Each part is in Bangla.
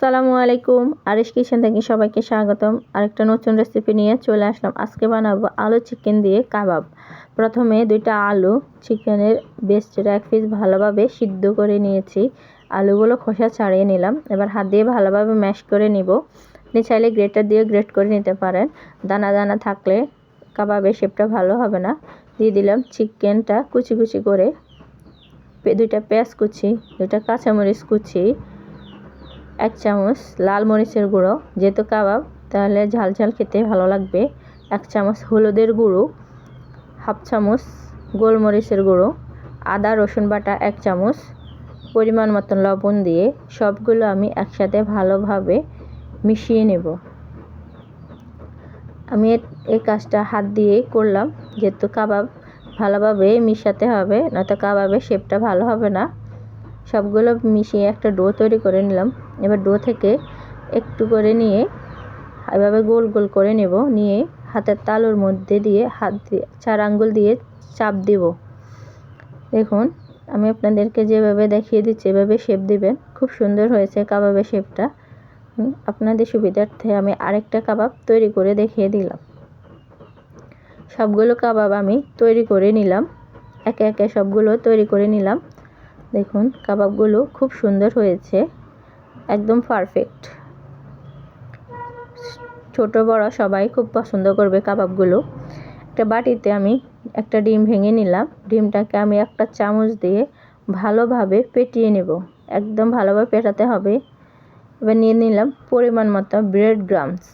সালামু আলাইকুম। আরিশ কিচেন থেকে সবাইকে স্বাগতম। আরেকটা নতুন রেসিপি নিয়ে চলে আসলাম। আজকে বানাবো আলু চিকেন দিয়ে কাবাব। প্রথমে দুইটা আলু চিকেনের বেস্টের এক পিস ভালোভাবে সিদ্ধ করে নিয়েছি। আলুগুলো খোসা ছাড়িয়ে নিলাম। এবার হাত দিয়ে ভালোভাবে ম্যাশ করে নিব। আপনি চাইলে গ্রেটার দিয়ে গ্রেট করে নিতে পারেন। দানা দানা থাকলে কাবাবের শেপটা ভালো হবে না। দিয়ে দিলাম চিকেনটা কুচি কুচি করে দুইটা পেঁয়াজ কুচি, দুইটা কাঁচামরিচ কুচি এক চামচ লাল মরিচের গুঁড়ো, যেহেতু কাবাব, তাহলে ঝাল ঝাল খেতে ভালো লাগবে। এক চামচ হলুদের গুঁড়ো, হাফ চামচ গোলমরিচের গুঁড়ো, আদা, রসুন বাটা এক চামচ, পরিমাণ মতন লবণ দিয়ে সবগুলো আমি একসাথে ভালোভাবে মিশিয়ে নেব। আমি এই কাজটা হাত দিয়েই করলাম, যেহেতু কাবাব ভালোভাবে মিশাতে হবে, নয়তো কাবাবের শেপটা ভালো হবে না। সবগুলো মিশিয়ে একটা ডো তৈরি করে নিলাম। এবার ডো থেকে একটু করে নিয়ে এভাবে গোল গোল করে নেব। নিয়ে হাতের তালুর মধ্যে দিয়ে হাত দিয়ে চার আঙ্গুল দিয়ে চাপ দেব। দেখুন, আমি আপনাদেরকে যেভাবে দেখিয়ে দিচ্ছি, এভাবে শেপ দিবেন। খুব সুন্দর হয়েছে কাবাবের শেপটা আপনাদের সুবিধার্থে আমি আরেকটা কাবাব তৈরি করে দেখিয়ে দিলাম। সবগুলো কাবাব আমি তৈরি করে নিলাম। একে একে সবগুলো তৈরি করে নিলাম। দেখুন, কাবাবগুলো খুব সুন্দর হয়েছে। একদম পারফেক্ট ছোট, বড় সবাই খুব পছন্দ করবে কাবাবগুলো। একটা বাটিতে আমি একটা ডিম ভেঙে নিলাম। ডিমটাকে আমি একটা চামচ দিয়ে ভালোভাবে পেটিয়ে নেব। একদম ভালোভাবে পেটাতে হবে। এবার নিয়ে নিলাম পরিমাণ মতো ব্রেড গ্রামস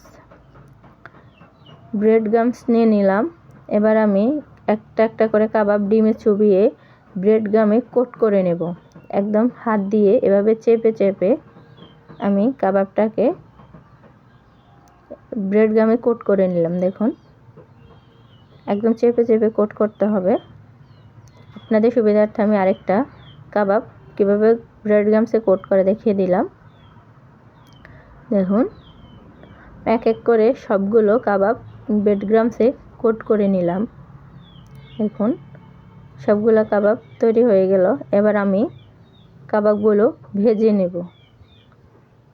ব্রেড গ্রামস নিয়ে নিলাম। এবার আমি একটা একটা করে কাবাব ডিমে চুবিয়ে ব্রেড গামে কোট করে নেব। একদম হাত দিয়ে এভাবে চেপে চেপে আমি কাবাবটাকে ব্রেড গামে কোট করে নিলাম, দেখুন। একদম চেপে চেপে কোট করতে হবে। আপনাদের সুবিধার্থে আমি আরেকটা কাবাব কীভাবে ব্রেড গামসে কোট করে দেখিয়ে দিলাম। দেখুন, এক এক করে সবগুলো কাবাব ব্রেড গ্রামসে কোট করে নিলাম। দেখুন সবগুলো কাবাব তৈরি হয়ে গেল। এবার আমি কাবাবগুলো ভেজে নেব।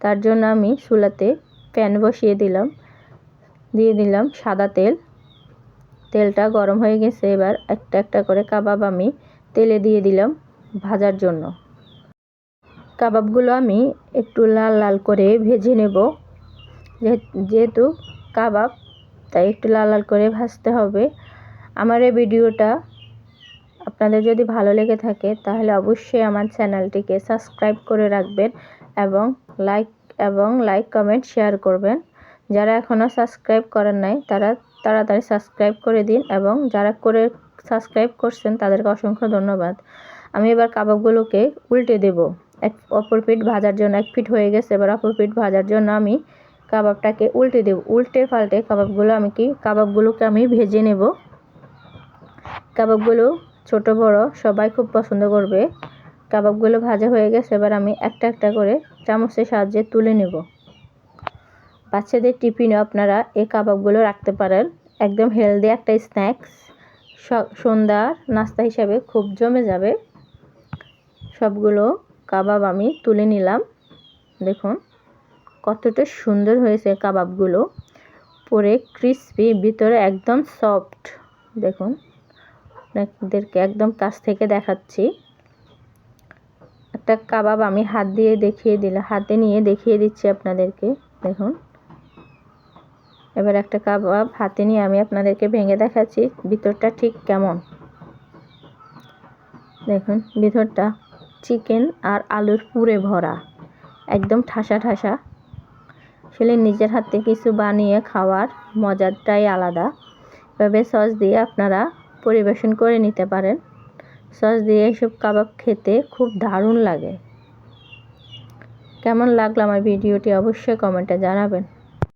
তার জন্য আমি চুলাতে প্যান বসিয়ে দিলাম। দিয়ে দিলাম সাদা তেল। তেলটা গরম হয়ে গেছে। এবার একটা একটা করে কাবাব আমি তেলে দিয়ে দিলাম ভাজার জন্য। কাবাবগুলো আমি একটু লাল লাল করে ভেজে নেব। যেহেতু কাবাব, তাই একটু লাল লাল করে ভাজতে হবে। আমার এই ভিডিওটা আপনাদের যদি ভালো লেগে থাকে, তাহলে অবশ্যই আমার চ্যানেলটিকে সাবস্ক্রাইব করে রাখবেন এবং লাইক এবং লাইক কমেন্ট শেয়ার করবেন। যারা এখনও সাবস্ক্রাইব করেন নাই, তারা তাড়াতাড়ি সাবস্ক্রাইব করে দিন এবং যারা করে সাবস্ক্রাইব করছেন, তাদেরকে অসংখ্য ধন্যবাদ। আমি এবার কাবাবগুলোকে উল্টে দেব। এক অপর পিঠ ভাজার জন্য, এক ফিট হয়ে গেছে, এবার অপর পিঠ ভাজার জন্য আমি কাবাবটাকে উল্টে দেব। উল্টে পাল্টে কাবাবগুলো আমি কি, কাবাবগুলোকে আমি ভেজে নেব। কাবাবগুলো ছোট, বড়, সবাই খুব পছন্দ করবে। কাবাবগুলো ভাজা হয়ে গেছে, এবার আমি একটা একটা করে চামচের সাহায্যে তুলে নেব। বাচ্চাদের টিফিনে আপনারা এই কাবাবগুলো রাখতে পারেন। একদম হেলদি একটা স্ন্যাক্স। সন্ধ্যার নাস্তা হিসাবে খুব জমে যাবে। সবগুলো কাবাব আমি তুলে নিলাম। দেখুন, কতটা সুন্দর হয়েছে কাবাবগুলো। পরে ক্রিসপি ভিতরে একদম সফট দেখুন। আপনাদেরকে একদম কাছ থেকে দেখাচ্ছি। একটা কাবাব আমি হাত দিয়ে দেখিয়ে দিলাম হাতে নিয়ে দেখিয়ে দিচ্ছি আপনাদেরকে, দেখুন। এবার একটা কাবাব হাতে নিয়ে আমি আপনাদেরকে ভেঙে দেখাচ্ছি, ভিতরটা ঠিক কেমন? দেখুন, ভিতরটা চিকেন আর আলুর পুরে ভরা, একদম ঠাসা ঠাসা। আসলে নিজের হাতে কিছু বানিয়ে খাওয়ার মজাটাই আলাদা। এভাবে সস দিয়ে আপনারা পরিবেশন করে নিতে পারেন। সস দিয়ে এইসব কাবাব খেতে খুব দারুণ লাগে। কেমন লাগল আমার ভিডিওটি অবশ্যই কমেন্টে জানাবেন।